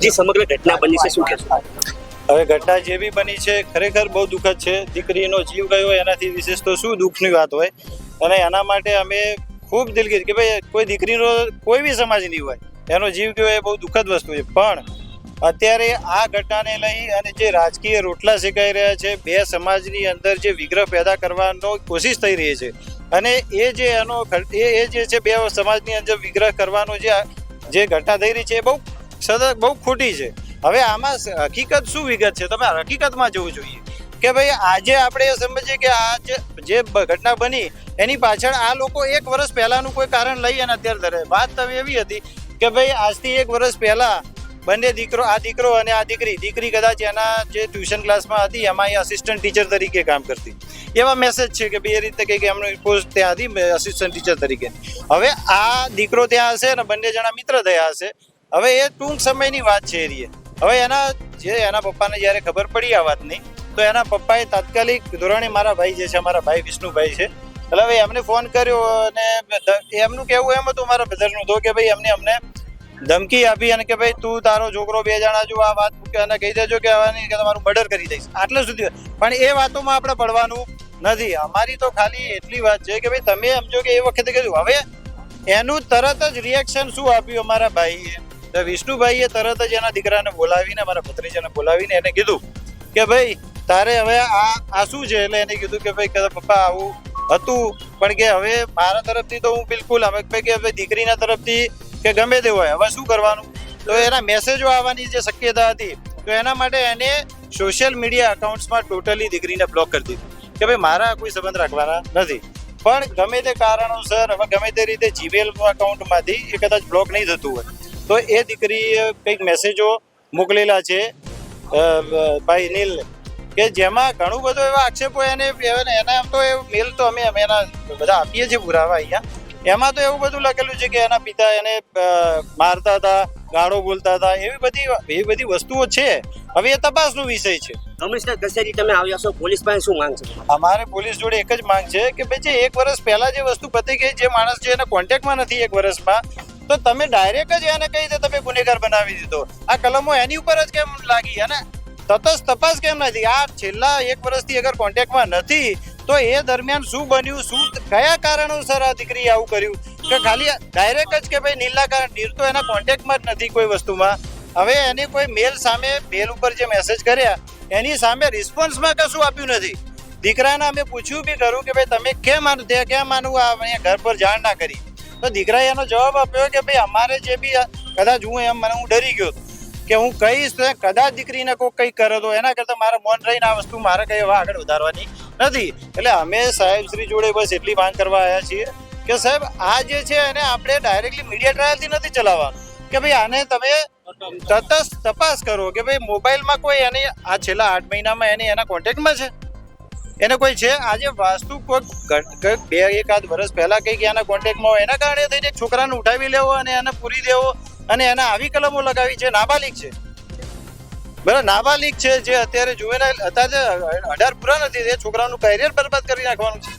જે સમગ્ર ઘટના બની છે, શું કહેશો? હવે ઘટના જે બી બની છે, ખરેખર બહુ દુઃખદ છે. દીકરીનો જીવ ગયો, એનાથી વિશેષ તો શું દુઃખની વાત હોય? અને એના માટે અમે ખૂબ દિલગીર કે ભાઈ, કોઈ દીકરીનો કોઈ બી સમાજની હોય, એનો જીવ ગયો એ બહુ દુઃખદ વસ્તુ છે. પણ અત્યારે આ ઘટનાને લઈ અને જે રાજકીય રોટલા શેકાઈ રહ્યા છે, બે સમાજની અંદર જે વિગ્રહ પેદા કરવાનો કોશિશ થઈ રહી છે અને એ જે એનો એ જે છે, બે સમાજની અંદર વિગ્રહ કરવાનો જે જે ઘટના થઈ રહી છે એ બહુ સતત બહુ ખોટી છે. હવે આમાં હકીકત શું વિગત છે? તમે હકીકતમાં જોવું જોઈએ. કે ભાઈ આજે આપણે સમજીએ કે આ જે ઘટના બની, એની પાછળ આ લોકો એક વર્ષ પહેલાનું કોઈ કારણ લઈ અને અત્યારે ધરે. વાત તો એવી હતી કે ભાઈ આજથી એક વર્ષ પહેલા બંને દીકરો આ દીકરો અને આ દીકરી દીકરી કદાચ એના જે ટ્યુશન ક્લાસમાં હતી, એમાં એ અસિસ્ટન્ટ ટીચર તરીકે કામ કરતી. એવા મેસેજ છે કે ભાઈ એ રીતે કંઈક એમનો પોસ્ટ ત્યાં હતી અસિસ્ટન્ટ ટીચર તરીકે હવે આ દીકરો ત્યાં હશે અને બંને જણા મિત્ર થયા હશે હવે એ ટૂંક સમયની વાત છે એરીએ હવે એના જે એના પપ્પાને જ્યારે ખબર પડી આ વાતની, તો એના પપ્પાએ તાત્કાલિક ધોરણે મારા ભાઈ જે છે, મારા ભાઈ વિષ્ણુભાઈ છે, એટલે હવે એમને ફોન કર્યો અને એમનું કહેવું એમ હતું મારા બ્રધરનું તો કે ભાઈ એમને અમને ધમકી આપી અને કે ભાઈ તું તારો છોકરો બે જણા જો આ વાત અને કહી દેજો કે આની કે તમારું મર્ડર કરી દઈશ. આટલે સુધી. પણ એ વાતોમાં આપણે પડવાનું નથી. અમારી તો ખાલી એટલી વાત છે કે ભાઈ તમે સમજો કે એ વખતે કીધું. હવે એનું તરત જ રિએક્શન શું આપ્યું અમારા ભાઈએ? તો વિષ્ણુભાઈએ તરત જ એના દીકરાને બોલાવીને, મારા ભત્રીજાને બોલાવીને એને કીધું કે ભાઈ, તારે હવે આ આ શું છે? એટલે એને કીધું કે ભાઈ કદાચ પપ્પા, આવું હતું, પણ કે હવે મારા તરફથી તો હું બિલકુલ હવે કે હવે દીકરીના તરફથી કે ગમે તે હોય, હવે શું કરવાનું? તો એના મેસેજો આવવાની જે શક્યતા હતી, તો એના માટે એને સોશિયલ મીડિયા અકાઉન્ટ્સમાં ટોટલી દીકરીને બ્લોક કરી દીધું. કે ભાઈ, મારા કોઈ સંબંધ રાખવાના નથી. પણ ગમે તે કારણોસર, હવે ગમે તે રીતે જીમેલ અકાઉન્ટમાંથી એ કદાચ બ્લોક નહીં થતું હોય. તો એ દીકરીએ કંઈક મેસેજો મોકલેલા છે. ભાઈ નીલને કે જેમાં ઘણું બધું એવા આક્ષેપો એને એને- આમ તો એ મેલ તો અમે અમે એના બધા આપીએ છીએ પુરાવા અહીંયા. એમાં તો એવું બધું લખેલું છે કે એના પિતા એને મારતા હતા ગાળો બોલતા હતા એવી બધી એવી બધી વસ્તુઓ છે. હવે એ તપાસનો વિષય છે. કમિશનર કચેરી તમે આવ્યા છો પોલીસ પાસે શું માંગ છે? અમારે પોલીસ જોડે એક જ માંગ છે કે ભાઈ જે એક વર્ષ પહેલા જે વસ્તુ પતી ગઈ જે માણસ જે એના કોન્ટેક્ટમાં નથી એક વર્ષમાં તો તમે ડાયરેક્ટ જ એને કહી દે, તમે ગુનેગાર બનાવી દીધો. આ કલમો એની ઉપર જ કેમ લાગી અને તતસ તપાસ કેમ નથી? આ છેલ્લા એક વર્ષથી અગર કોન્ટેક્ટમાં નથી, તો એ દરમિયાન શું બન્યું? શું કયા કારણોસર આ દીકરીએ આવું કર્યું? કે ખાલી ડાયરેક્ટ જ કે ભાઈ નીલા કારણ, નીર તો એના કોન્ટેક્ટમાં જ નથી કોઈ વસ્તુમાં. હવે એને કોઈ મેલ સામે મેલ ઉપર જે મેસેજ કર્યા, એની સામે રિસ્પોન્સમાં કશું આપ્યું નથી. દીકરાને અમે પૂછ્યું બી ખરું કે ભાઈ તમે કેમ માનું ત્યાં કેમ માનવું આ ઘર પર જાણ ના કરી? તો દીકરાએ એનો જવાબ આપ્યો કે ભાઈ અમારે જે બી કદાચ હું એમ, મને હું ડરી ગયો કે હું કહીશ તો કદાચ દીકરીને કોઈ કંઈક કરે તો એના કરતાં મારે મૌન રહીને આ વસ્તુ મારે કંઈ એવા આગળ વધારવાની નથી. એટલે અમે સાહેબ શ્રી જોડે બસ એટલી માંગ કરવા આવ્યા છીએ કે સાહેબ, આ જે છે એને આપણે ડાયરેક્ટલી મીડિયા ટ્રાયલથી નથી ચલાવવાનું. કે ભાઈ આને તમે તટસ્થ તપાસ કરો કે ભાઈ મોબાઈલમાં કોઈ એની આ છેલ્લા આઠ મહિનામાં એની એના કોન્ટેક્ટમાં છે? એને કોઈ છે? આજે વાસ્તુ ઘટ- બે, એકાદ વર્ષ પહેલા કંઈક એના કોન્ટેક્ટમાં હોય, એના કારણે થઈને છોકરાને ઉઠાવી લેવો અને એને પૂરી દેવો અને એને આવી કલમો લગાવી છે. નાબાલિક છે. બરાબર? નાબાલિક છે જે અત્યારે જુવેનાઇલ અત્યારે અઢાર પૂરા નથી એ છોકરાનું કરિયર બરબાદ કરી નાખવાનું છે.